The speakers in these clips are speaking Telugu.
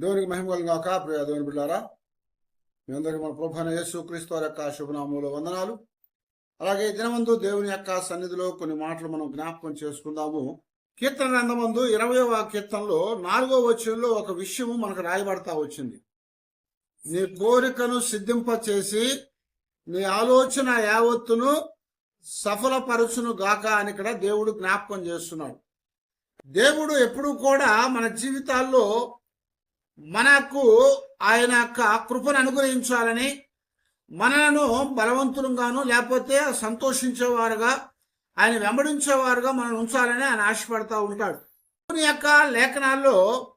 దేవునికి మహిమ కలుగాక ప్రియ దేవుని బిడ్డారా. మీ అందరికీ మన ప్రభాన యేసు క్రీస్తు వారి యొక్క శుభనామంలో వందనాలు. అలాగే దినమందు దేవుని యొక్క సన్నిధిలో కొన్ని మాటలు మనం జ్ఞాపకం చేసుకుందాము. కీర్తన గ్రంథమందు ఇరవయవ కీర్తనలో నాలుగో వచనంలో ఒక విషయము మనకు రాయబడతా వచ్చింది. నీ కోరికను సిద్ధింప చేసి నీ ఆలోచన యావత్తును సఫలపరచును గాక అని ఇక్కడ దేవుడు జ్ఞాపకం చేస్తున్నాడు. దేవుడు ఎప్పుడు కూడా మన జీవితాల్లో మనకు ఆయన యొక్క కృపను అనుగ్రహించాలని మనలను బలవంతులుగాను లేకపోతే సంతోషించేవారుగా ఆయన వెంబడించేవారుగా మనం ఉంచాలని ఆయన ఆశపడతా ఉంటాడు. దేవుని యొక్క లేఖనాల్లో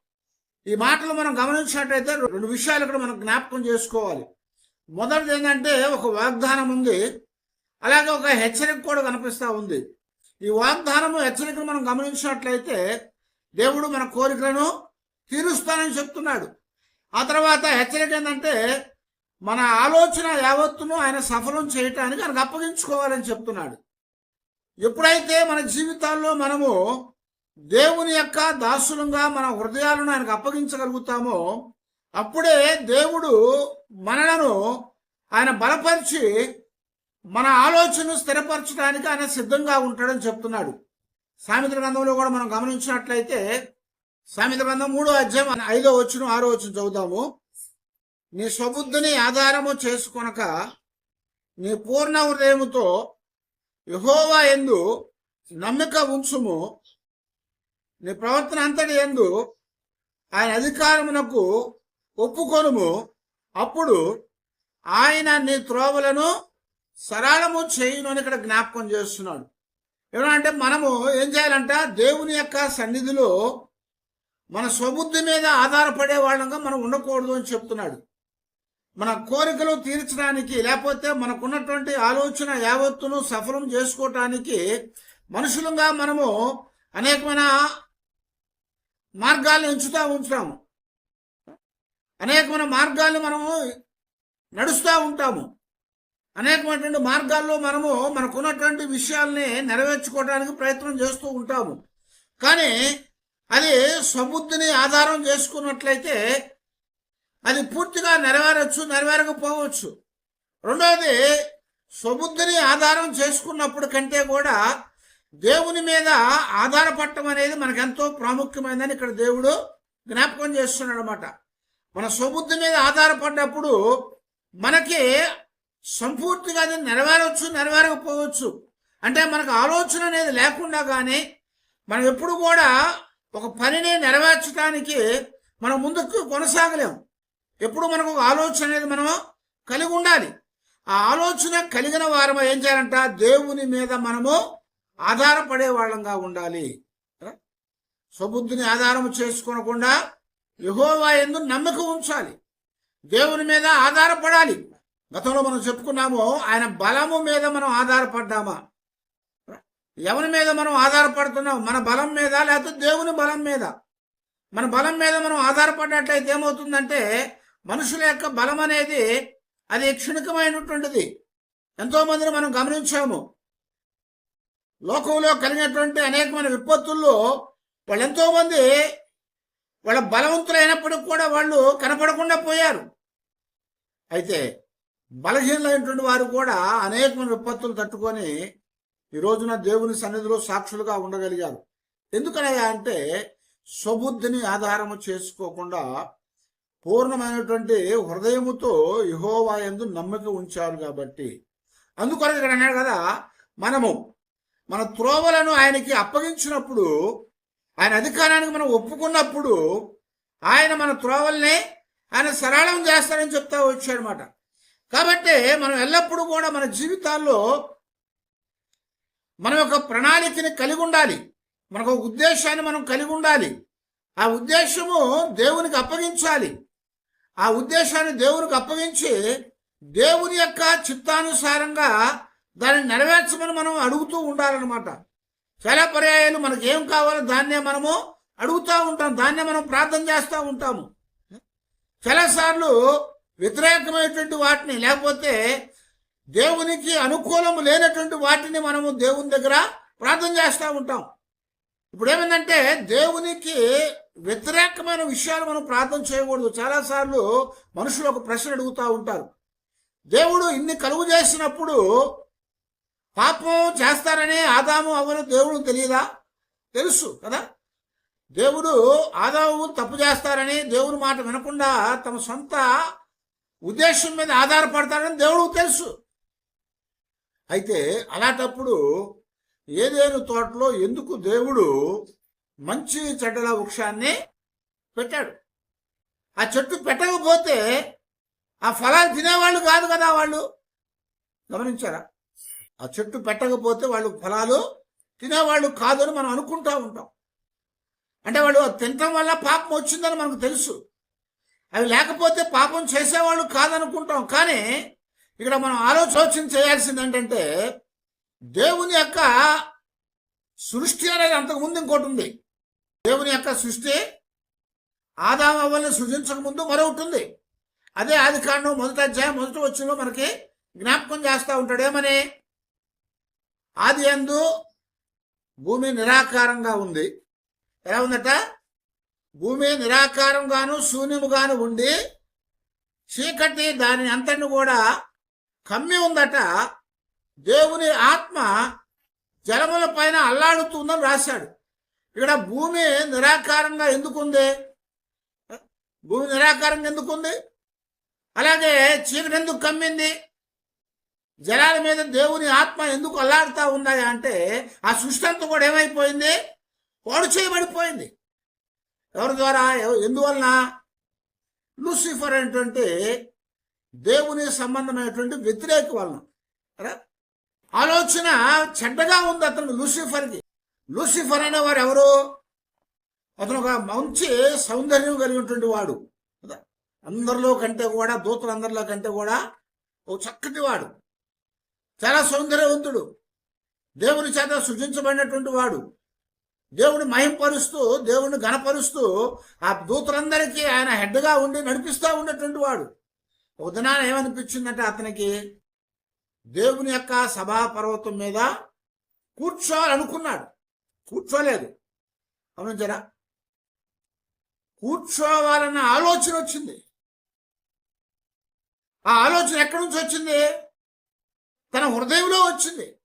ఈ మాటలు మనం గమనించినట్లయితే రెండు విషయాలు ఇక్కడ మనం జ్ఞాపకం చేసుకోవాలి. మొదటిది ఏంటంటే ఒక వాగ్దానం ఉంది. అలాగే ఒక హెచ్చరిక కూడా కనిపిస్తూ ఉంది. ఈ వాగ్దానము హెచ్చరికను మనం గమనించినట్లయితే దేవుడు మన కోరికలను తీరుస్తానని చెప్తున్నాడు. ఆ తర్వాత హెచ్చరిక ఏంటంటే మన ఆలోచన యావత్తును ఆయన సఫలం చేయటానికి ఆయనకు అప్పగించుకోవాలని చెప్తున్నాడు. ఎప్పుడైతే మన జీవితాల్లో మనము దేవుని యొక్క దాసులంగా మన హృదయాలను ఆయనకు అప్పగించగలుగుతామో అప్పుడే దేవుడు మనలను ఆయన బలపరిచి మన ఆలోచనను స్థిరపరచడానికి ఆయన సిద్ధంగా ఉంటాడని చెప్తున్నాడు. సామెత గ్రంథంలో కూడా మనం గమనించినట్లయితే సామెత బంధం మూడో అధ్యాయం ఐదో వచ్చిన ఆరో వచ్చిన చదువుతాము నీ స్వబుద్ధిని ఆధారము చేసుకొనక నీ పూర్ణ హృదయముతో యహోవా ఎందు నమ్మిక ఉంచుము. నీ ప్రవర్తన అంతటి ఎందు ఆయన అధికారమునకు ఒప్పుకొనుము. అప్పుడు ఆయన నీ త్రోవలను సరళము చేయును అని ఇక్కడ జ్ఞాపకం చేస్తున్నాడు. ఏమంటే మనము ఏం చేయాలంట? దేవుని యొక్క సన్నిధిలో మన స్వబుద్ధి మీద ఆధారపడే వాళ్ళంగా మనం ఉండకూడదు అని చెప్తున్నాడు. మన కోరికలు తీర్చడానికి లేకపోతే మనకున్నటువంటి ఆలోచన యావత్తును సఫలం చేసుకోవటానికి మనుషులుగా మనము అనేకమైన మార్గాలను ఎంచుతూ ఉంటాము. అనేకమైన మార్గాలు మనము నడుస్తూ ఉంటాము. అనేకమైనటువంటి మార్గాల్లో మనము మనకున్నటువంటి విషయాల్ని నెరవేర్చుకోవడానికి ప్రయత్నం చేస్తూ ఉంటాము. కానీ అది స్వబుద్ధిని ఆధారం చేసుకున్నట్లయితే అది పూర్తిగా నెరవేరచ్చు నెరవేరకపోవచ్చు. రెండవది స్వబుద్ధిని ఆధారం చేసుకున్నప్పుడు కంటే కూడా దేవుని మీద ఆధారపడటం అనేది మనకెంతో ప్రాముఖ్యమైనదని ఇక్కడ దేవుడు జ్ఞాపకం చేస్తున్నాడు అనమాట మన సముద్రం మీద ఆధారపడ్డప్పుడు మనకి సంపూర్తిగా అది నెరవేరవచ్చు నెరవేరకపోవచ్చు. అంటే మనకు ఆలోచన అనేది లేకుండా కానీ మనం ఎప్పుడు కూడా ఒక పనిని నెరవేర్చడానికి మనం ముందుకు కొనసాగలేము. ఎప్పుడు మనకు ఒక ఆలోచన అనేది మనం కలిగి ఉండాలి. ఆ ఆలోచన కలిగిన వారం ఏం చేయాలంట? దేవుని మీద మనము ఆధారపడే వాళ్ళంగా ఉండాలి. స్వబుద్ధిని ఆధారం చేసుకోనకుండా యహోవా ఎందు నమ్మకం ఉంచాలి. దేవుని మీద ఆధారపడాలి. గతంలో మనం చెప్పుకున్నాము ఆయన బలము మీద మనం ఆధారపడ్డామా? ఎవరి మీద మనం ఆధారపడుతున్నాం? మన బలం మీద లేకపోతే దేవుని బలం మీద? మన బలం మీద మనం ఆధారపడినట్లయితే ఏమవుతుందంటే మనుషుల యొక్క బలం అనేది అది క్షుణికమైనటువంటిది. ఎంతో మందిని మనం గమనించాము. లోకంలో కలిగినటువంటి అనేకమైన విపత్తుల్లో వాళ్ళు ఎంతో మంది వాళ్ళ బలవంతులైనప్పటికి కూడా వాళ్ళు కనపడకుండా పోయారు. అయితే బలహీనమైనటువంటి వారు కూడా అనేకమైన విపత్తులు తట్టుకొని ఈ రోజున దేవుని సన్నిధిలో సాక్షులుగా ఉండగలిగారు. ఎందుకనగా అంటే స్వబుద్ధిని ఆధారము చేసుకోకుండా పూర్ణమైనటువంటి హృదయముతో యహోవా ఎందు నమ్మిక ఉంచారు కాబట్టి. అందుకొరకు ఇక్కడ అన్నాడు కదా మనము మన త్రోవలను ఆయనకి అప్పగించినప్పుడు ఆయన అధికారానికి మనం ఒప్పుకున్నప్పుడు ఆయన మన త్రోవల్ని ఆయన సరళం చేస్తారని చెప్తా వచ్చాడనమాట కాబట్టి మనం ఎల్లప్పుడూ కూడా మన జీవితాల్లో మనం ఒక ప్రణాళికని కలిగి ఉండాలి. మనకు ఒక ఉద్దేశాన్ని మనం కలిగి ఉండాలి. ఆ ఉద్దేశము దేవునికి అప్పగించాలి. ఆ ఉద్దేశాన్ని దేవునికి అప్పగించి దేవుని యొక్క చిత్తానుసారంగా దాన్ని నెరవేర్చమని మనం అడుగుతూ ఉండాలన్నమాట. చాలా పర్యాయాలు మనకు ఏం కావాలో దాన్నే మనము అడుగుతూ ఉంటాం. దాన్నే మనం ప్రార్థన చేస్తూ ఉంటాము. చాలాసార్లు వ్యతిరేకమైనటువంటి వాటిని లేకపోతే దేవునికి అనుకూలము లేనటువంటి వాటిని మనము దేవుని దగ్గర ప్రార్థన చేస్తూ ఉంటాం. ఇప్పుడు ఏమైందంటే దేవునికి వ్యతిరేకమైన విషయాలు మనం ప్రార్థన చేయకూడదు. చాలాసార్లు మనుషులు ఒక ప్రశ్న అడుగుతూ ఉంటారు. దేవుడు ఇన్ని కలుగు చేసినప్పుడు పాపం చేస్తారని ఆదాము అవను దేవుడు తెలియదా? తెలుసు కదా? దేవుడు ఆదాము తప్పు చేస్తారని దేవుని మాట వినకుండా తమ సొంత ఉద్దేశం మీద ఆధారపడతారని దేవుడికి తెలుసు. అయితే అలాంటప్పుడు ఏదేను తోటలో ఎందుకు దేవుడు మంచి చెడ్డల వృక్షాన్ని పెట్టాడు? ఆ చెట్టు పెట్టకపోతే ఆ ఫలాలు తినేవాళ్ళు కాదు కదా వాళ్ళు. గమనించారా? ఆ చెట్టు పెట్టకపోతే వాళ్ళు ఫలాలు తినేవాళ్ళు కాదు అని మనం అనుకుంటా ఉంటాం. అంటే వాళ్ళు తినటం వల్ల పాపం వచ్చిందని మనకు తెలుసు. అవి లేకపోతే పాపం చేసేవాళ్ళు కాదనుకుంటాం. కానీ ఇక్కడ మనం ఆలోచన చేయాల్సింది ఏంటంటే దేవుని యొక్క సృష్టి అనేది అంతకుముందు ఇంకోటి ఉంది. దేవుని యొక్క సృష్టి ఆదాం అవ్వల్ని సృజించక ముందు మరొకటి ఉంది. అదే ఆది కాండం మొదటి అధ్యాయం మొదటి వచ్చిన మనకి జ్ఞాపకం చేస్తూ ఉంటాడు. ఏమని? ఆది అందు భూమి నిరాకారంగా ఉంది. ఎలా ఉందట? భూమి నిరాకారంగాను శూన్యముగాను ఉండి చీకటి దాని అంతటిని కూడా కమ్మి ఉందట. దేవుని ఆత్మ జలముల పైన అల్లాడుతుందని రాశాడు. ఇక్కడ భూమి నిరాకారంగా ఎందుకుంది? భూమి నిరాకారంగా ఎందుకుంది? అలాగే చీకటి ఎందుకు కమ్మింది? జలాల మీద దేవుని ఆత్మ ఎందుకు అల్లాడుతూ ఉన్నాయా అంటే ఆ సృష్టి అంతా కూడా ఏమైపోయింది? పాడు చేయబడిపోయింది. ఎవరి ద్వారా? ఎందువలన? లూసిఫర్ అనేటువంటి దేవుని సంబంధమైనటువంటి వ్యతిరేక వలన. ఆలోచన చెడ్డగా ఉంది అతను లూసిఫర్కి. లూసిఫర్ అనేవారు ఎవరు? అతను ఒక మంచి సౌందర్యం కలిగినటువంటి వాడు. అందరిలో కంటే కూడా దూతలందరిలో కంటే కూడా ఓ చక్కటి వాడు. చాలా సౌందర్యవంతుడు. దేవుని చేత సృజించబడినటువంటి వాడు. దేవుని మహింపరుస్తూ దేవుని గణపరుస్తూ ఆ దూతలందరికీ ఆయన హెడ్గా ఉండి నడిపిస్తూ ఉన్నటువంటి వాడు. ఒక ఏమనిపించిందంటే అతనికి దేవుని యొక్క సభా పర్వతం మీద కూర్చోవాలనుకున్నాడు. కూర్చోలేదు. గమనించరా కూర్చోవాలన్న ఆలోచన వచ్చింది. ఆ ఆలోచన ఎక్కడి నుంచి వచ్చింది? తన హృదయంలో వచ్చింది.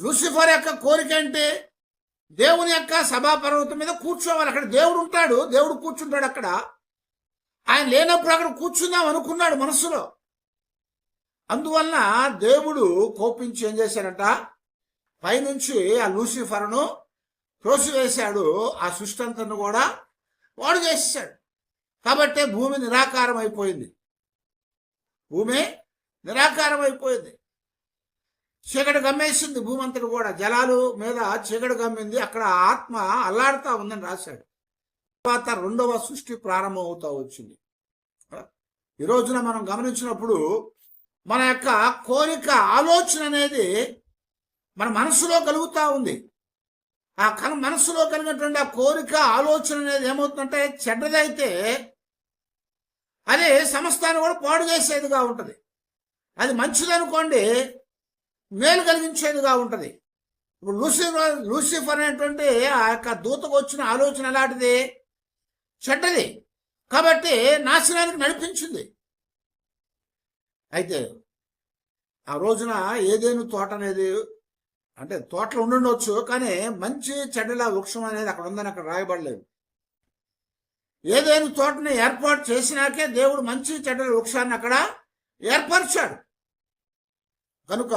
లూసిఫర్ యొక్క కోరిక అంటే దేవుని యొక్క సభా పర్వతం మీద కూర్చోవాలి. అక్కడ దేవుడు ఉంటాడు. దేవుడు కూర్చుంటాడు అక్కడ. ఆయన లేనప్పుడు అక్కడ కూర్చుందాం అనుకున్నాడు మనసులో. అందువలన దేవుడు కోపించి ఏం చేశాడంట? పైనుంచి ఆ లూసిఫర్ను త్రోసివేశాడు. ఆ సృష్టి అంతను కూడా వాడు చేసేసాడు కాబట్టే భూమి నిరాకారం అయిపోయింది భూమి నిరాకారం అయిపోయింది చీకటి గమ్మేసింది భూమి అంతటి కూడా. జలాలు మీద చీకటి గమ్మింది. అక్కడ ఆత్మ అల్లాడుతా ఉందని రాశాడు. తర్వాత రెండవ సృష్టి ప్రారంభం అవుతా వచ్చింది. ఈ రోజున మనం గమనించినప్పుడు మన యొక్క కోరిక ఆలోచన అనేది మన మనసులో కలుగుతూ ఉంది. ఆ కల మనసులో కలిగినటువంటి ఆ కోరిక ఆలోచన అనేది ఏమవుతుందంటే చెడ్డదైతే అది సమస్తాన్ని కూడా పాడు చేసేదిగా ఉంటుంది. అది మంచిదనుకోండి మేలు కలిగించేదిగా ఉంటుంది. ఇప్పుడు లూసిఫర్ లూసిఫర్ అనేటువంటి ఆ యొక్క దూతకు వచ్చిన ఆలోచన ఎలాంటిది? చెడ్డది. కాబట్టి నాశనానికి నడిపించింది. అయితే ఆ రోజున ఏదేను తోట అనేది అంటే తోటలు ఉండుండొచ్చు కానీ మంచి చెడ్డల వృక్షం అనేది అక్కడ ఉందని అక్కడ రాయబడలేదు. ఏదైనా తోటని ఏర్పాటు చేసినాకే దేవుడు మంచి చెడ్డల వృక్షాన్ని అక్కడ ఏర్పరిచాడు. కనుక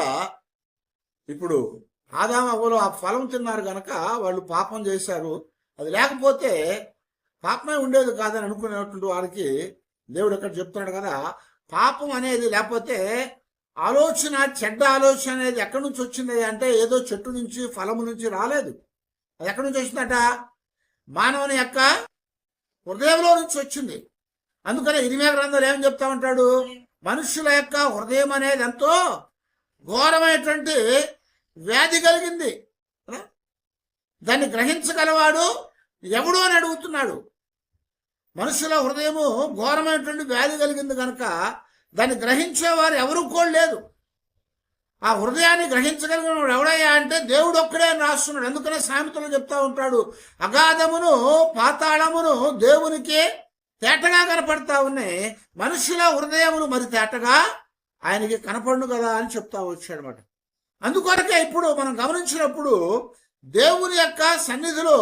ఇప్పుడు ఆదామవ్వలు ఆ ఫలం తిన్నారు కనుక వాళ్ళు పాపం చేశారు. అది లేకపోతే పాపమే ఉండేది కాదని అనుకునేటువంటి వారికి దేవుడు ఇక్కడ చెప్తున్నాడు కదా పాపం అనేది లేకపోతే ఆలోచన చెడ్డ ఆలోచన అనేది ఎక్కడి నుంచి వచ్చింది అంటే ఏదో చెట్టు నుంచి ఫలము నుంచి రాలేదు. అది ఎక్కడి నుంచి వచ్చిందట? మానవుని యొక్క హృదయంలో నుంచి వచ్చింది. అందుకనే ఇరిమే గ్రంథాలు ఏం చెప్తా ఉంటాడు మనుషుల యొక్క హృదయం అనేది ఎంతో ఘోరమైనటువంటి వ్యాధి కలిగింది. దాన్ని గ్రహించగలవాడు ఎవడు అని అడుగుతున్నాడు. మనుషుల హృదయము ఘోరమైనటువంటి వ్యాధి కలిగింది కనుక దాన్ని గ్రహించేవారు ఎవరు కూడా లేదు. ఆ హృదయాన్ని గ్రహించగలిగిన వాడు ఎవడయ్యా అంటే దేవుడు ఒక్కడే అని రాస్తున్నాడు. ఎందుకనే సామెతలు చెప్తా ఉంటాడు. అగాధమును పాతాళమును దేవునికి తేటగా కనపడతా ఉన్నాయి. మనుషుల హృదయములు మరి తేటగా ఆయనకి కనపడును కదా అని చెప్తా వచ్చాడనమాట అందుకొరకే ఇప్పుడు మనం గమనించినప్పుడు దేవుని యొక్క సన్నిధిలో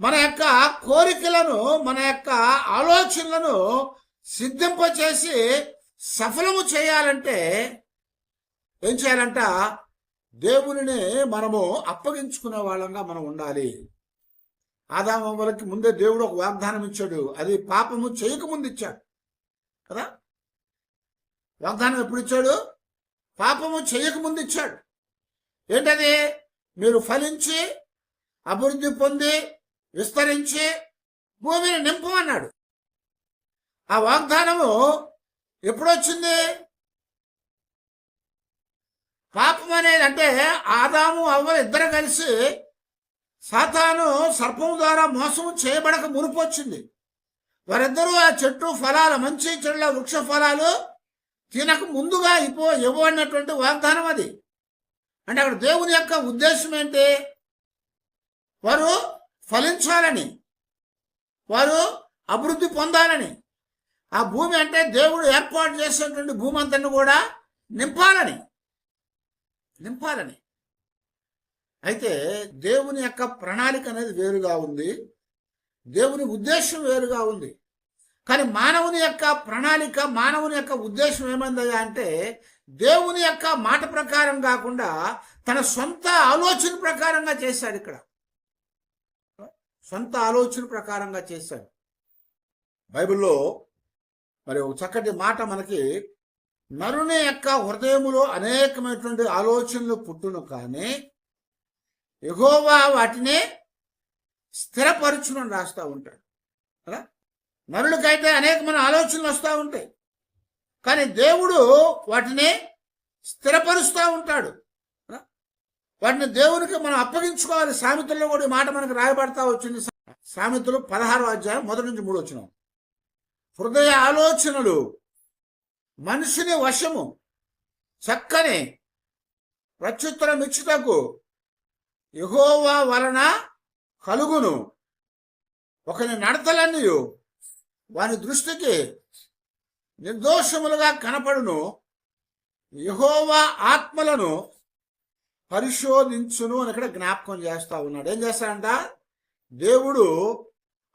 మన యొక్క కోరికలను మన యొక్క ఆలోచనలను సిద్ధింపచేసి సఫలము చేయాలంటే ఏం చేయాలంట? దేవునిని మనము అప్పగించుకునే వాళ్ళంగా మనం ఉండాలి. ఆదామకి ముందే దేవుడు ఒక వాగ్దానం ఇచ్చాడు. అది పాపము చేయకముందు ఇచ్చాడు. కదా? వాగ్దానం ఎప్పుడు ఇచ్చాడు? పాపము చేయకముందు ఇచ్చాడు. ఏంటది? మీరు ఫలించి అభివృద్ధి పొంది విస్తరించి భూమిని నింపమన్నాడు. ఆ వాగ్దానము ఎప్పుడొచ్చింది? పాపం అనేది అంటే ఆదాము అవ్వ ఇద్దరు కలిసి సాతాను సర్పం ద్వారా మోసం చేయబడక మునుపు వచ్చింది. వారిద్దరూ ఆ చెట్టు ఫలాలు మంచి చెట్ల వృక్ష ఫలాలు తినక ముందుగా ఇపో అన్నటువంటి వాగ్దానం అది. అంటే అక్కడ దేవుని యొక్క ఉద్దేశం ఏంటి? వారు ఫలించాలని. వారు అభివృద్ధి పొందాలని. ఆ భూమి అంటే దేవుడు ఏర్పాటు చేసినటువంటి భూమి అంతని కూడా నింపాలని. నింపాలని. అయితే దేవుని యొక్క ప్రణాళిక అనేది వేరుగా ఉంది. దేవుని ఉద్దేశం వేరుగా ఉంది. కానీ మానవుని యొక్క ప్రణాళిక మానవుని యొక్క ఉద్దేశం ఏమైందయ్యా అంటే దేవుని యొక్క మాట ప్రకారం కాకుండా తన సొంత ఆలోచన ప్రకారంగా చేశాడు ఇక్కడ. సొంత ఆలోచన ప్రకారంగా చేశాడు. బైబిల్లో మరి ఒక చక్కటి మాట మనకి నరుని యొక్క హృదయములో అనేకమైనటువంటి ఆలోచనలు పుట్టును కానీ ఎగోవా వాటిని స్థిరపరచును అని రాస్తూ ఉంటాడు. కదా? నరుడికైతే అనేకమైన ఆలోచనలు వస్తూ ఉంటాయి. కానీ దేవుడు వాటిని స్థిరపరుస్తూ ఉంటాడు. వాటిని దేవునికి మనం అప్పగించుకోవాలి. సామెతల్లో కూడా మాట మనకు రాయబడతా వచ్చింది. సామెతలు పదహారో అధ్యాయం మొదటి నుంచి మూడు వచ్చిన హృదయ ఆలోచనలు మనిషిని వశము చక్కని ప్రత్యుత్తరం ఇచ్చుటకు యహోవా వలన కలుగును. ఒకని నడతలన్నీ వాని దృష్టికి నిర్దోషములుగా కనపడును. యహోవా ఆత్మలను పరిశోధించును అని ఇక్కడ జ్ఞాపకం చేస్తా ఉన్నాడు. ఏం చేస్తాడంట? దేవుడు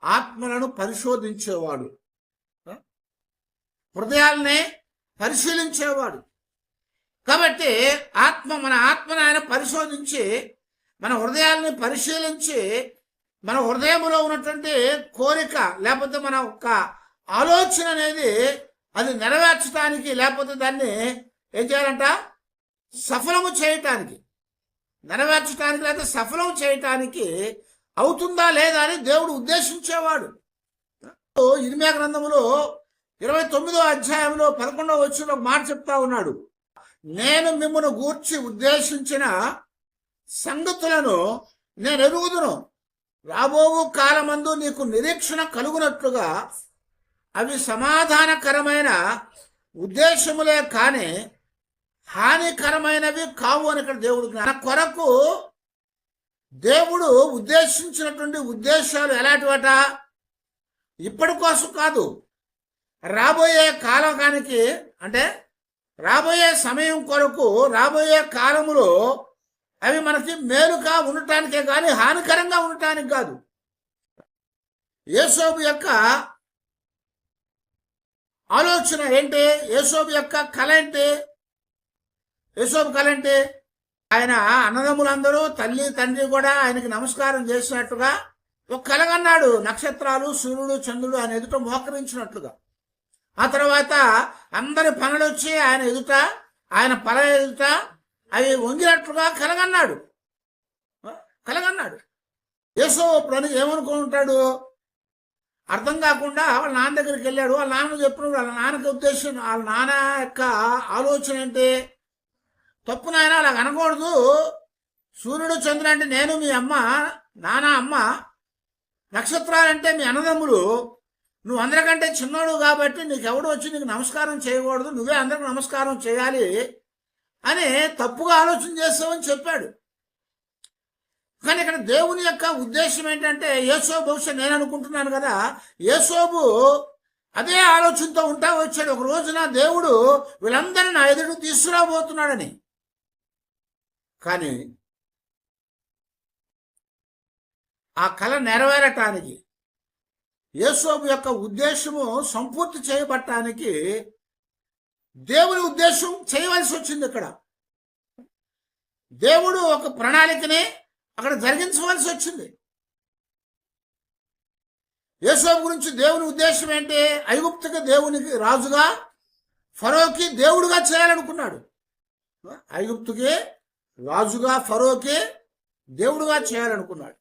ఆత్మలను పరిశోధించేవాడు. హృదయాల్ని పరిశీలించేవాడు. కాబట్టి ఆత్మ మన ఆత్మను ఆయన పరిశోధించి మన హృదయాల్ని పరిశీలించి మన హృదయంలో ఉన్నటువంటి కోరిక లేకపోతే మన ఒక ఆలోచన అనేది అది నెరవేర్చడానికి లేకపోతే దాన్ని ఏం చేయాలంట? సఫలము చేయటానికి. నెరవేర్చడానికి లేదా సఫలం చేయటానికి అవుతుందా లేదా అని దేవుడు ఉద్దేశించేవాడు. ఇరిమియా గ్రంథములో ఇరవై తొమ్మిదో అధ్యాయంలో పదకొండవ వచ్చిన మాట చెప్తా ఉన్నాడు. నేను మిమ్మల్ని గూర్చి ఉద్దేశించిన సంగతులను నేను ఎరుగుదును. రాబోవు కాలమందు నీకు నిరీక్షణ కలుగునట్లుగా అవి సమాధానకరమైన ఉద్దేశములే కానీ హానికరమైనవి కావు అని ఇక్కడ దేవుడు మన కొరకు దేవుడు ఉద్దేశించినటువంటి ఉద్దేశాలు ఎలాంటివట? ఇప్పటి కోసం కాదు. రాబోయే కాలకానికి అంటే రాబోయే సమయం కొరకు రాబోయే కాలములో అవి మనకి మేలుగా ఉండటానికే కానీ హానికరంగా ఉండటానికి కాదు. యేసోబు యొక్క ఆలోచన ఏంటి? యేసోబు యొక్క కళ ఏంటి? యేసోబు కలంటే ఆయన అన్నదమ్ములందరూ తల్లి తండ్రి కూడా ఆయనకి నమస్కారం చేసినట్టుగా ఒక కలగన్నాడు నక్షత్రాలు సూర్యుడు చంద్రుడు ఆయన ఎదుట మోకరించినట్లుగా. ఆ తర్వాత అందరి పనులు వచ్చి ఆయన ఎదుట ఆయన పల ఎదుట అవి వంగినట్లుగా కలగన్నాడు కలగన్నాడు యేసో ప్రణి ఏమనుకుంటాడు? అర్థం కాకుండా వాళ్ళ నాన్న దగ్గరికి వెళ్ళాడు. వాళ్ళ నాన్న చెప్పినప్పుడు వాళ్ళ నాన్నకి ఉద్దేశం వాళ్ళ నాన్న యొక్క ఆలోచన ఏంటి? తప్పు నాయన అలా అనకూడదు. సూర్యుడు చంద్రుడు అంటే నేను మీ అమ్మ నానా అమ్మ. నక్షత్రాలంటే మీ అన్నదమ్ములు నువ్వు అందరికంటే చిన్నోడు కాబట్టి నీకు ఎవడు వచ్చి నీకు నమస్కారం చేయకూడదు. నువ్వే అందరికి నమస్కారం చేయాలి అని తప్పుగా ఆలోచన చేస్తావని చెప్పాడు. కానీ ఇక్కడ దేవుని యొక్క ఉద్దేశం ఏంటంటే యేసోబు బహుశా నేను అనుకుంటున్నాను కదా యేసోబు అదే ఆలోచనతో ఉంటా వచ్చాడు. ఒక రోజున దేవుడు వీళ్ళందరినీ నా ఎదురు తీసుకురాబోతున్నాడని. కానీ ఆ కళ నెరవేరటానికి యేసోబు యొక్క ఉద్దేశము సంపూర్తి చేయబట్టానికి దేవుని ఉద్దేశం చేయవలసి వచ్చింది ఇక్కడ. దేవుడు ఒక ప్రణాళికని అక్కడ జరిగించవలసి వచ్చింది. యేసోబు గురించి దేవుని ఉద్దేశం ఏంటి? ఐగుప్తుకి దేవునికి రాజుగా ఫరోకి దేవుడుగా చేయాలనుకున్నాడు. ఐగుప్తుకి రాజుగా ఫరోకే దేవుడుగా చేయాలనుకున్నాడు.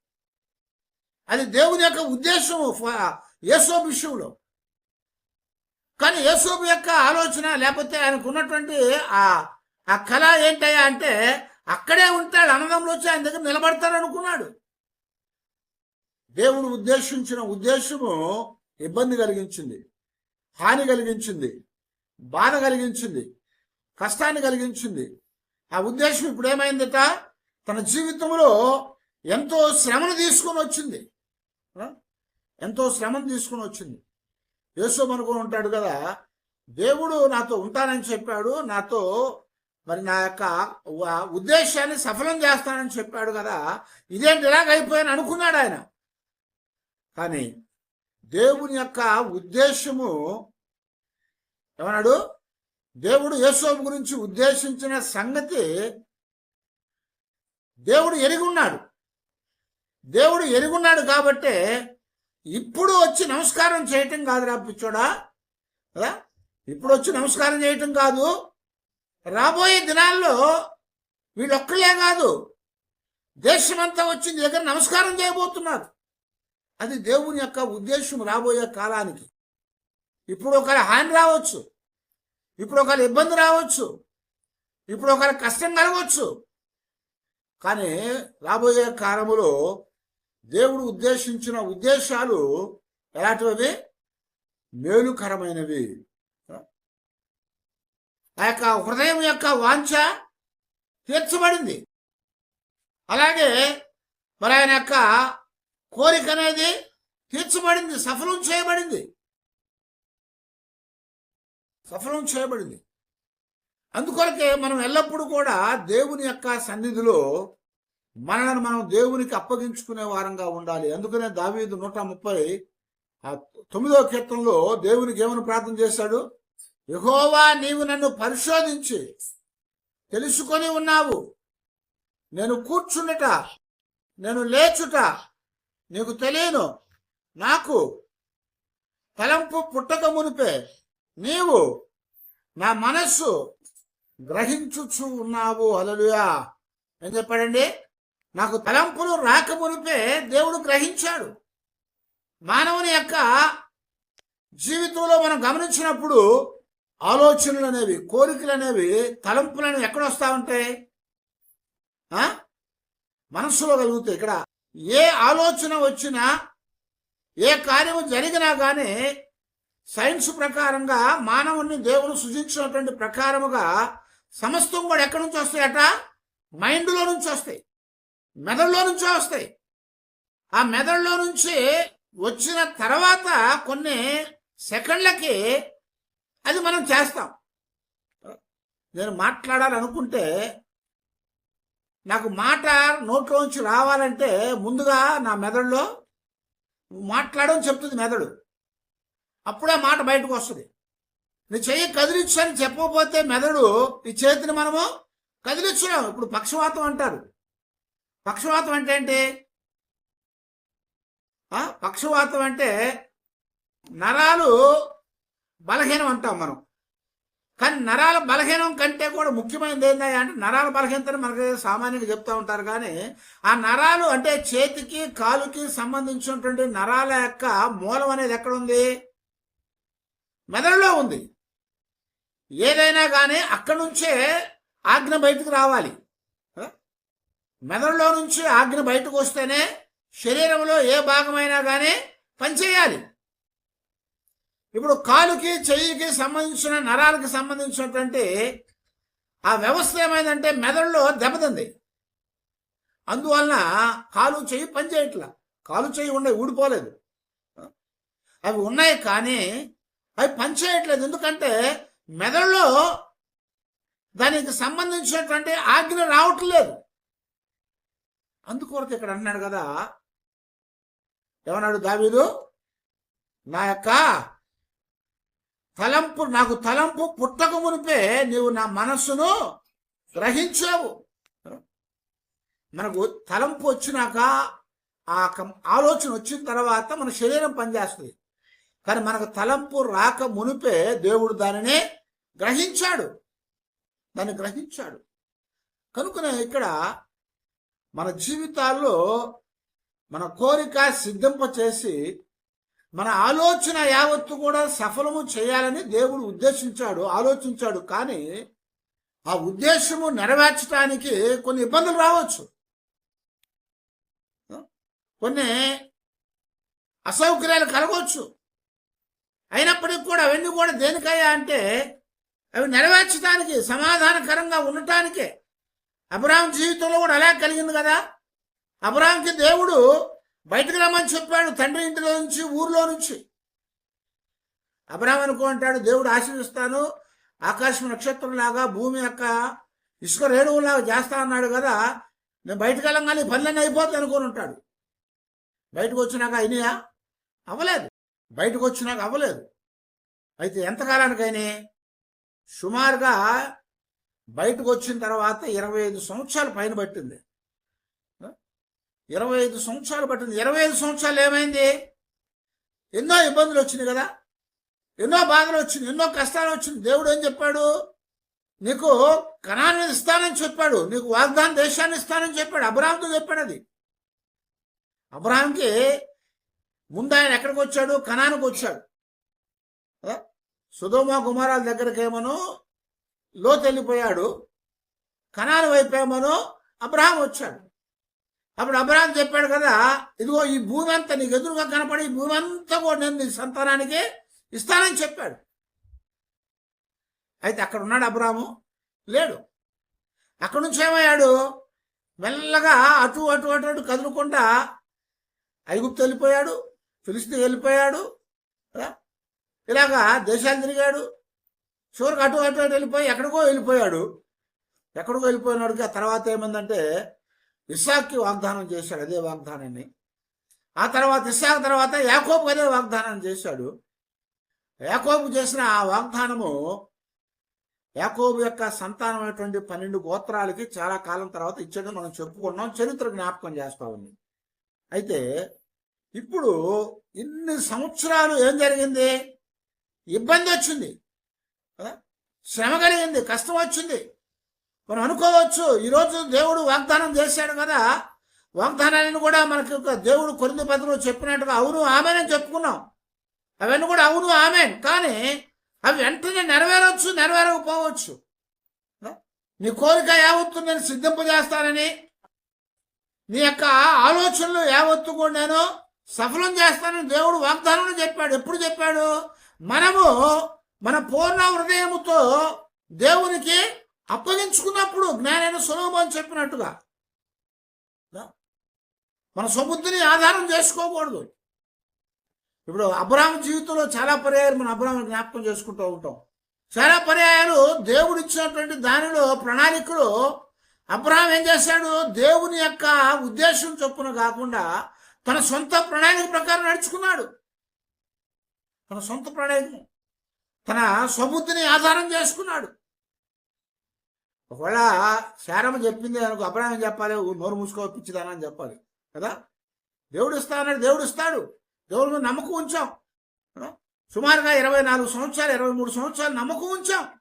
అది దేవుని యొక్క ఉద్దేశం యేసోబు విషయంలో. కానీ యేసోబు యొక్క ఆలోచన లేకపోతే ఆయనకున్నటువంటి ఆ ఆ కళ ఏంటయ్యా అంటే అక్కడే ఉంటాడు అన్నదంలో వచ్చి ఆయన దగ్గర నిలబడతాడు అనుకున్నాడు దేవుడు ఉద్దేశించిన ఉద్దేశము ఇబ్బంది కలిగించింది హాని కలిగించింది బాధ కలిగించింది కష్టాన్ని కలిగించింది. ఆ ఉద్దేశం ఇప్పుడు ఏమైందట తన జీవితంలో ఎంతో శ్రమను తీసుకొని వచ్చింది. ఎంతో శ్రమను తీసుకొని వచ్చింది. యేసు అనుకుని ఉంటాడు కదా దేవుడు నాతో ఉంటానని చెప్పాడు నాతో మరి నా యొక్క ఉద్దేశాన్ని సఫలం చేస్తానని చెప్పాడు కదా ఇదేంటి ఇలాగైపోయాను అయిపోయాను అనుకున్నాడు ఆయన. కానీ దేవుని యొక్క ఉద్దేశము ఏమన్నాడు? దేవుడు యేసోబు గురించి ఉద్దేశించిన సంగతి దేవుడు ఎరుగున్నాడు. దేవుడు ఎరుగున్నాడు కాబట్టే ఇప్పుడు వచ్చి నమస్కారం చేయటం కాదు రా పిచ్చోడా. కదా? ఇప్పుడు వచ్చి నమస్కారం చేయటం కాదు. రాబోయే దినాల్లో వీళ్ళొక్కలే కాదు. దేశమంతా వచ్చి నీ దగ్గర నమస్కారం చేయబోతున్నారు. అది దేవుని యొక్క ఉద్దేశం రాబోయే కాలానికి. ఇప్పుడు ఒకవేళ హాని రావచ్చు. ఇప్పుడు ఒకవేళ ఇబ్బంది రావచ్చు ఇప్పుడు ఒకవేళ కష్టం కలగవచ్చు. కానీ రాబోయే కాలములో దేవుడు ఉద్దేశించిన ఉద్దేశాలు ఎలాంటివి మేలుకరమైనవి. ఆ యొక్క హృదయం యొక్క వాంఛ తీర్చబడింది. అలాగే మరి ఆయన యొక్క కోరిక అనేది తీర్చబడింది సఫలం చేయబడింది. సఫలం చేయబడింది. అందుకొరకే మనం ఎల్లప్పుడూ కూడా దేవుని యొక్క సన్నిధిలో మనలను మనం దేవునికి అప్పగించుకునే వారంగా ఉండాలి. అందుకనే దావీదు నూట ముప్పై ఆ తొమ్మిదో కీర్తనలో దేవునికి ఏమని ప్రార్థన చేశాడు? యహోవా నీవు నన్ను పరిశోధించి తెలుసుకొని ఉన్నావు. నేను కూర్చుండట నేను లేచుట నీకు తెలియను. నాకు తలంపు పుట్టక మునిపే నీవు నా మనస్సు గ్రహించుచు ఉన్నావు. అలలుయా ఏం చెప్పాడండి? నాకు తలంపులు రాకమునిపే దేవుడు గ్రహించాడు. మానవుని యొక్క జీవితంలో మనం గమనించినప్పుడు ఆలోచనలు అనేవి కోరికలు అనేవి తలంపులు అనేవి ఉంటాయి మనస్సులో కలుగుతాయి. ఇక్కడ ఏ ఆలోచన వచ్చినా ఏ కార్యము జరిగినా కానీ సైన్స్ ప్రకారంగా మానవుణ్ణి దేవుడు సృజించినటువంటి ప్రకారముగా సమస్తం కూడా ఎక్కడి నుంచి వస్తాయట? మైండ్లో నుంచి వస్తాయి. మెదడులో నుంచే వస్తాయి. ఆ మెదడులో నుంచి వచ్చిన తర్వాత కొన్ని సెకండ్లకి అది మనం చేస్తాం. నేను మాట్లాడాలనుకుంటే నాకు మాట నోట్లోంచి రావాలంటే ముందుగా నా మెదడులో మాట్లాడడం చెప్తుంది మెదడు. అప్పుడే మాట బయటకు వస్తుంది. నీ చెయ్యి కదిలిచ్చు అని చెప్పకపోతే మెదడు ఈ చేతిని మనము కదిలించున్నాం ఇప్పుడు పక్షవాతం అంటారు. పక్షవాతం అంటే ఏంటి? పక్షవాతం అంటే నరాలు బలహీనం అంటాం మనం. కానీ నరాల బలహీనం కంటే కూడా ముఖ్యమైనది ఏంటంటే అంటే నరాల బలహీనత మనకి సామాన్యంగా చెప్తూ ఉంటారు కానీ ఆ నరాలు అంటే చేతికి కాలుకి సంబంధించినటువంటి నరాల యొక్క మూలం అనేది ఎక్కడ ఉంది? మెదడులో ఉంది. ఏదైనా కానీ అక్కడి నుంచే ఆజ్ఞ బయటకు రావాలి. మెదడులో నుంచి ఆజ్ఞ బయటకు వస్తేనే శరీరంలో ఏ భాగమైనా కానీ పనిచేయాలి. ఇప్పుడు కాలుకి చెయ్యికి సంబంధించిన నరాలకు సంబంధించినటువంటి ఆ వ్యవస్థ ఏమైందంటే మెదడులో దెబ్బతింది. అందువలన కాలు చెయ్యి పనిచేయట్లా. కాలు చెయ్యి ఉన్నాయి ఊడిపోలేదు. అవి ఉన్నాయి కానీ అవి పనిచేయట్లేదు. ఎందుకంటే మెదడులో దానికి సంబంధించినటువంటి ఆజ్ఞ రావట్లేదు. అందుకొరకు ఇక్కడ అంటున్నాడు కదా ఏమన్నాడు దావీదు? నా యొక్క తలంపు నాకు తలంపు పుట్టక మునిపే నీవు నా మనస్సును గ్రహించావు. మనకు తలంపు వచ్చినాక ఆ కం- ఆలోచన వచ్చిన తర్వాత మన శరీరం పనిచేస్తుంది. కానీ మనకు తలంపు రాక మునిపే దేవుడు దానిని గ్రహించాడు. దాన్ని గ్రహించాడు. కనుకనే ఇక్కడ మన జీవితాల్లో మన కోరిక సిద్ధింప చేసి మన ఆలోచన యావత్తు కూడా సఫలము చేయాలని దేవుడు ఉద్దేశించాడు ఆలోచించాడు. కానీ ఆ ఉద్దేశము నెరవేర్చడానికి కొన్ని ఇబ్బందులు రావచ్చు. కొన్ని అసౌకర్యాలు కలగవచ్చు. అయినప్పటికీ కూడా అవన్నీ కూడా దేనికయ్యా అంటే అవి నెరవేర్చడానికి సమాధానకరంగా ఉండటానికే. అబ్రాహం జీవితంలో కూడా అలా కలిగింది కదా. అబ్రాహంకి దేవుడు బయటకు రమ్మని చెప్పాడు తండ్రి ఇంటిలో నుంచి ఊర్లో నుంచి. అబ్రాహం అనుకుంటాడు దేవుడు ఆశీర్విస్తాను ఆకాశం నక్షత్రంలాగా భూమి యొక్క ఇసుక రేణువులాగా చేస్తా అన్నాడు కదా. నేను బయటకు వెళ్ళంగానే ఈ పనులన్నీ అయిపోతుంది అనుకుని ఉంటాడు. బయటకు వచ్చినాక అయినాయా? అవ్వలేదు. బయటకు వచ్చినాక అవ్వలేదు. అయితే ఎంతకాలానికైనా? సుమారుగా బయటకు వచ్చిన తర్వాత ఇరవై ఐదు సంవత్సరాలు పైన పట్టింది. ఇరవై ఐదు సంవత్సరాలు పట్టింది. ఇరవై ఐదు సంవత్సరాలు ఏమైంది? ఎన్నో ఇబ్బందులు వచ్చినాయి కదా. ఎన్నో బాధలు వచ్చింది ఎన్నో కష్టాలు వచ్చింది దేవుడు ఏం చెప్పాడు? నీకు కణాన్ని ఇస్తానని చెప్పాడు. నీకు వాగ్దాన దేశాన్ని ఇస్తానని చెప్పాడు. అబ్రాహాంతో చెప్పాడు అది. అబ్రాహాంకి ముందు ఆయన ఎక్కడికి వచ్చాడు? కణానికి వచ్చాడు. సుధోమా సుధోమ కుమారాల దగ్గరికి ఏమనో లోతు వెళ్ళిపోయాడు. వైపు ఏమను అబ్రహాం వచ్చాడు. అప్పుడు అబ్రహాం చెప్పాడు కదా ఇదిగో ఈ భూమి అంతా నీకు ఎదురుగా కనపడి ఈ భూమి అంతా కూడా నేను నీ సంతానానికి ఇస్తానని చెప్పాడు. అయితే అక్కడ ఉన్నాడు అబ్రాము లేడు. అక్కడి నుంచి ఏమయ్యాడు? మెల్లగా అటు అటు అటు అటు కదులుకుంటా ఐగుప్తు వెళ్ళిపోయాడు. ఫిలిస్తీ వెళ్ళిపోయాడు ఇలాగా దేశాలు తిరిగాడు. చివరికి అటు అటు అటు వెళ్ళిపోయి ఎక్కడికో వెళ్ళిపోయాడు. ఎక్కడికో వెళ్ళిపోయినాడుకి ఆ తర్వాత ఏమైందంటే ఇస్సాక్కి వాగ్దానం చేశాడు అదే వాగ్దానాన్ని. ఆ తర్వాత ఇస్సాక్ తర్వాత యాకోబు అదే వాగ్దానం చేశాడు. యాకోబు చేసిన ఆ వాగ్దానము యాకోబు యొక్క సంతానమైనటువంటి పన్నెండు గోత్రాలకి చాలా కాలం తర్వాత ఇచ్చాడని మనం చెప్పుకున్నాం. చరిత్ర జ్ఞాపకం చేస్తా ఉంది. అయితే ఇప్పుడు ఇన్ని సంవత్సరాలు ఏం జరిగింది? ఇబ్బంది వచ్చింది. కదా? శ్రమ కలిగింది కష్టం వచ్చింది. మనం అనుకోవచ్చు ఈరోజు దేవుడు వాగ్దానం చేశాడు కదా? వాగ్దానాలను కూడా మనకి ఒక దేవుడు కొరింది పదవులు చెప్పినట్టుగా అవును ఆమెనని చెప్పుకున్నాం. అవన్నీ కూడా అవును ఆమె కానీ అవి వెంటనే నెరవేరవచ్చు నెరవేరకపోవచ్చు. నీ కోరిక యావత్తు నేను సిద్ధింపజేస్తానని నీ యొక్క ఆలోచనలు యావత్తు కూడా నేను సఫలం చేస్తానని దేవుడు వాగ్దానం చెప్పాడు. ఎప్పుడు చెప్పాడు? మనము మన పూర్ణ హృదయముతో దేవునికి అప్పగించుకున్నప్పుడు జ్ఞానైన సులభం అని చెప్పినట్టుగా మన సొమ్ముద్దిని ఆధారం చేసుకోకూడదు. ఇప్పుడు అబ్రాహం జీవితంలో చాలా పర్యాయాలు మన అబ్రాహం జ్ఞాపకం చేసుకుంటూ ఉంటాం. చాలా పర్యాయాలు దేవుడు ఇచ్చినటువంటి దానిలో ప్రణాళికలో అబ్రాహం ఏం చేశాడు? దేవుని యొక్క ఉద్దేశం చొప్పున కాకుండా తన సొంత ప్రణాళిక ప్రకారం నడుచుకున్నాడు. తన సొంత ప్రణాళిక తన స్వబుద్ధిని ఆధారం చేసుకున్నాడు. ఒకవేళ శారమ్మ చెప్పింది అనుకో అభిప్రాయం చెప్పాలి నోరు మూసుకో పిచ్చిదానా అని చెప్పాలి కదా? దేవుడు ఇస్తానన్నాడు దేవుడు ఇస్తాడు. దేవుడు మీద నమ్మకం ఉంచాం. సుమారుగా ఇరవై నాలుగు సంవత్సరాలు ఇరవై మూడు సంవత్సరాలు నమ్మకం ఉంచాం.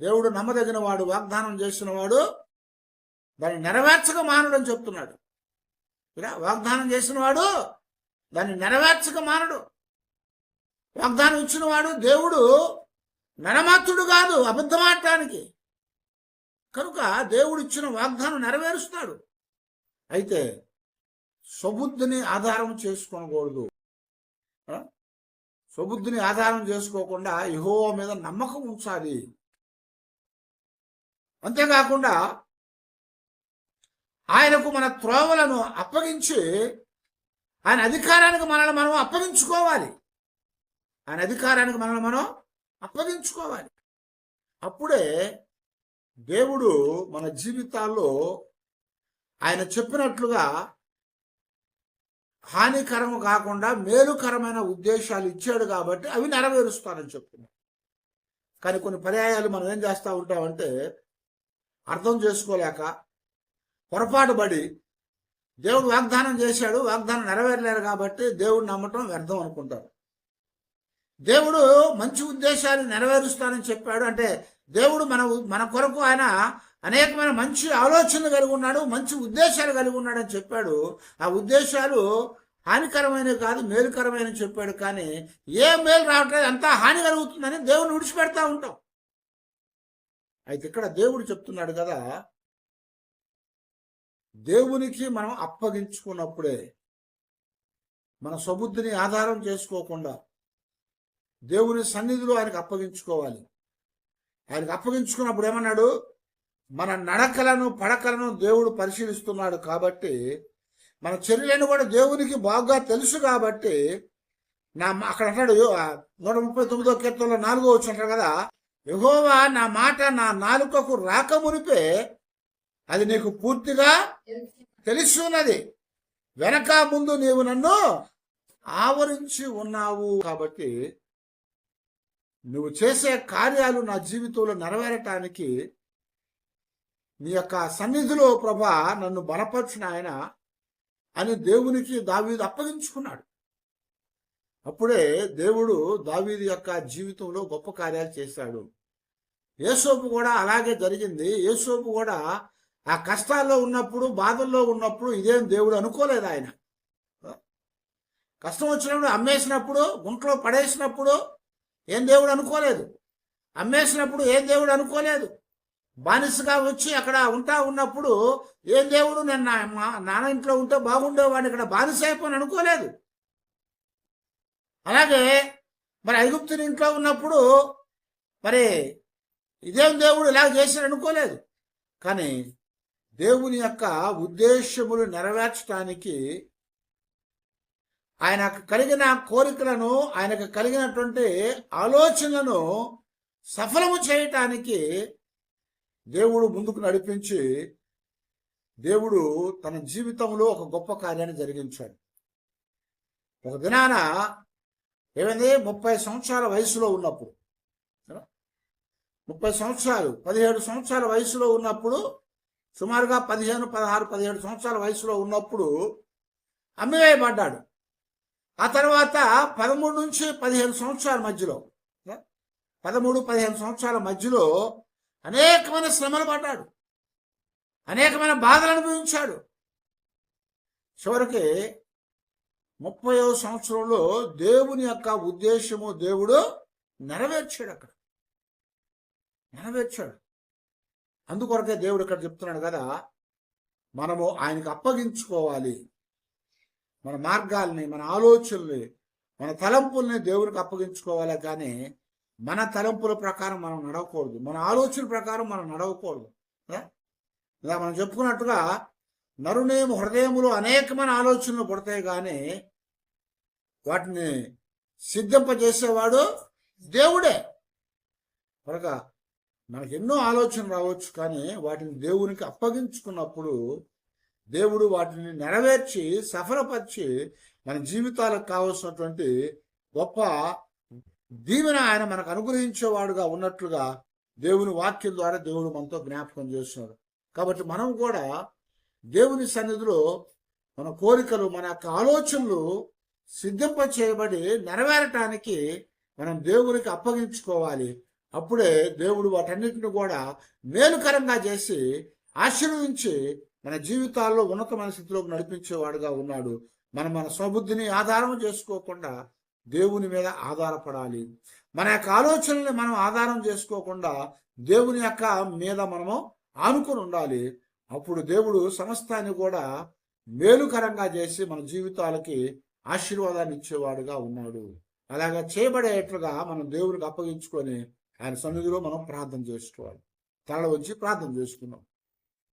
దేవుడు నమ్మదగిన వాడు వాగ్దానం చేసిన వాడు దాన్ని నెరవేర్చక మానడని చెప్తున్నాడు. ఇలా వాగ్దానం చేసినవాడు దాన్ని నెరవేర్చక మానడు. వాగ్దానం ఇచ్చినవాడు దేవుడు నరమాత్రుడు కాదు అబద్ధమాడటానికి. కనుక దేవుడు ఇచ్చిన వాగ్దానం నెరవేరుస్తాడు. అయితే సబుద్ధిని ఆధారం చేసుకోకూడదు సబుద్ధిని ఆధారం చేసుకోకుండా యెహోవా మీద నమ్మకం ఉంచాలి. అంతేకాకుండా ఆయనకు మన త్రోవలను అప్పగించి ఆయన అధికారానికి మనల్ని మనం అప్పగించుకోవాలి. ఆయన అధికారానికి మనల్ని మనం అప్పగించుకోవాలి. అప్పుడే దేవుడు మన జీవితాల్లో ఆయన చెప్పినట్లుగా హానికరము కాకుండా మేలుకరమైన ఉద్దేశాలు ఇచ్చాడు కాబట్టి అవి నెరవేరుస్తానని చెప్తున్నాడు. కానీ కొన్ని పర్యాయాలు మనం ఏం చేస్తూ ఉంటామంటే అర్థం చేసుకోలేక పొరపాటు పడి దేవుడు వాగ్దానం చేశాడు వాగ్దానం నెరవేరలేరు కాబట్టి దేవుడు నమ్మటం వ్యర్థం అనుకుంటారు. దేవుడు మంచి ఉద్దేశాలు నెరవేరుస్తానని చెప్పాడు అంటే దేవుడు మన మన కొరకు ఆయన అనేకమైన మంచి ఆలోచనలు కలిగి ఉన్నాడు మంచి ఉద్దేశాలు కలిగి ఉన్నాడని చెప్పాడు. ఆ ఉద్దేశాలు హానికరమైనవి కాదు మేలుకరమైనవి చెప్పాడు కానీ ఏ మేలు రావట్లేదు అంతా హాని కలుగుతుందని దేవుని విడిచిపెడతా ఉంటాం. అయితే ఇక్కడ దేవుడు చెప్తున్నాడు కదా దేవునికి మనం అప్పగించుకున్నప్పుడే మన సబుద్ధిని ఆధారం చేసుకోకుండా దేవుని సన్నిధిలో ఆయనకు అప్పగించుకోవాలి. ఆయనకు అప్పగించుకున్నప్పుడు ఏమన్నాడు? మన నడకలను పడకలను దేవుడు పరిశీలిస్తున్నాడు కాబట్టి మన చర్యలను కూడా దేవునికి బాగా తెలుసు కాబట్టి నా అక్కడ అంటాడు నూట ముప్పై తొమ్మిదో కీర్తనలో నాలుగో వచ్చి అంటాడు కదా యహోవా నా మాట నా నాలుకకు రాకమునిపే అది నీకు పూర్తిగా తెలిసి ఉన్నది వెనక ముందు నీవు నన్ను ఆవరించి ఉన్నావు కాబట్టి నువ్వు చేసే కార్యాలు నా జీవితంలో నెరవేరటానికి నీ యొక్క సన్నిధిలో ప్రభా నన్ను బలపరిచిన ఆయన అని దేవునికి దావీదు అప్పగించుకున్నాడు. అప్పుడే దేవుడు దావీది యొక్క జీవితంలో గొప్ప కార్యాలు చేశాడు. ఏసోపు కూడా అలాగే జరిగింది. ఏసోపు కూడా ఆ కష్టాల్లో ఉన్నప్పుడు బాధల్లో ఉన్నప్పుడు ఇదేం దేవుడు అనుకోలేదు ఆయన. కష్టం వచ్చినప్పుడు అమ్మేసినప్పుడు గుంట్లో పడేసినప్పుడు ఏం దేవుడు అనుకోలేదు. అమ్మేసినప్పుడు ఏం దేవుడు అనుకోలేదు. బానిసగా వచ్చి అక్కడ ఉంటా ఉన్నప్పుడు ఏం దేవుడు నేను నా నాన్న ఇంట్లో ఉంటే బాగుండేవాడిని ఇక్కడ బానిస అయిపోయి అనుకోలేదు. అలాగే మరి ఐగుప్తుని ఇంట్లో ఉన్నప్పుడు మరి ఇదేం దేవుడు ఇలా చేశాడు అనుకోలేదు. కానీ దేవుని యొక్క ఉద్దేశములు నెరవేర్చడానికి ఆయనకు కలిగిన కోరికలను ఆయనకు కలిగినటువంటి ఆలోచనలను సఫలము చేయటానికి దేవుడు ముందుకు నడిపించి దేవుడు తన జీవితంలో ఒక గొప్ప కార్యాన్ని జరిగించాడు. ఒక దినాన ఏమైంది? ముప్పై సంవత్సరాల వయసులో ఉన్నప్పుడు ముప్పై సంవత్సరాలు పదిహేడు సంవత్సరాల వయసులో ఉన్నప్పుడు సుమారుగా పదిహేను పదహారు పదిహేడు సంవత్సరాల వయసులో ఉన్నప్పుడు అమ్మివేయబడ్డాడు. ఆ తర్వాత పదమూడు నుంచి పదిహేను సంవత్సరాల మధ్యలో పదమూడు పదిహేను సంవత్సరాల మధ్యలో అనేకమైన శ్రమలు పడ్డాడు. అనేకమైన బాధలు అనుభవించాడు. చివరికి ముప్పయో సంవత్సరంలో దేవుని యొక్క ఉద్దేశము దేవుడు నెరవేర్చాడు అక్కడ. నెరవేర్చాడు. అందుకొరకే దేవుడు ఇక్కడ చెప్తున్నాడు కదా మనము ఆయనకు అప్పగించుకోవాలి. మన మార్గాల్ని మన ఆలోచనల్ని మన తలంపుల్ని దేవునికి అప్పగించుకోవాలి కానీ మన తలంపుల ప్రకారం మనం నడవకూడదు. మన ఆలోచన ప్రకారం మనం నడవకూడదు. ఇలా మనం చెప్పుకున్నట్టుగా నరునేము హృదయములు అనేకమైన ఆలోచనలు పుడతాయి కానీ వాటిని సిద్ధింపజేసేవాడు దేవుడే. కనుక మనకు ఎన్నో ఆలోచనలు రావచ్చు కానీ వాటిని దేవునికి అప్పగించుకున్నప్పుడు దేవుడు వాటిని నెరవేర్చి సఫలపరిచి మన జీవితాలకు కావలసినటువంటి గొప్ప దీవెన ఆయన మనకు అనుగ్రహించేవాడుగా ఉన్నట్లుగా దేవుని వాక్యం ద్వారా దేవుడు మనతో జ్ఞాపకం చేస్తున్నాడు. కాబట్టి మనం కూడా దేవుని సన్నిధిలో మన కోరికలు మన యొక్క ఆలోచనలు సిద్ధింప చేయబడి నెరవేరటానికి మనం దేవునికి అప్పగించుకోవాలి. అప్పుడే దేవుడు వాటన్నిటిని కూడా మేలుకరంగా చేసి ఆశీర్వదించి మన జీవితాల్లో ఉన్నతమైన స్థితిలోకి నడిపించేవాడుగా ఉన్నాడు. మనం మన స్వబుద్ధిని ఆధారం చేసుకోకుండా దేవుని మీద ఆధారపడాలి. మన యొక్క ఆలోచనల్ని మనం ఆధారం చేసుకోకుండా దేవుని యొక్క మీద మనము ఆనుకొని ఉండాలి. అప్పుడు దేవుడు సమస్తాన్ని కూడా మేలుకరంగా చేసి మన జీవితాలకి ఆశీర్వాదాన్ని ఇచ్చేవాడుగా ఉన్నాడు. అలాగా చేయబడేట్లుగా మనం దేవునికి అప్పగించుకొని ఆయన సన్నిధిలో మనం ప్రార్థన చేసుకోవాలి. తల వచ్చి ప్రార్థన చేసుకున్నాం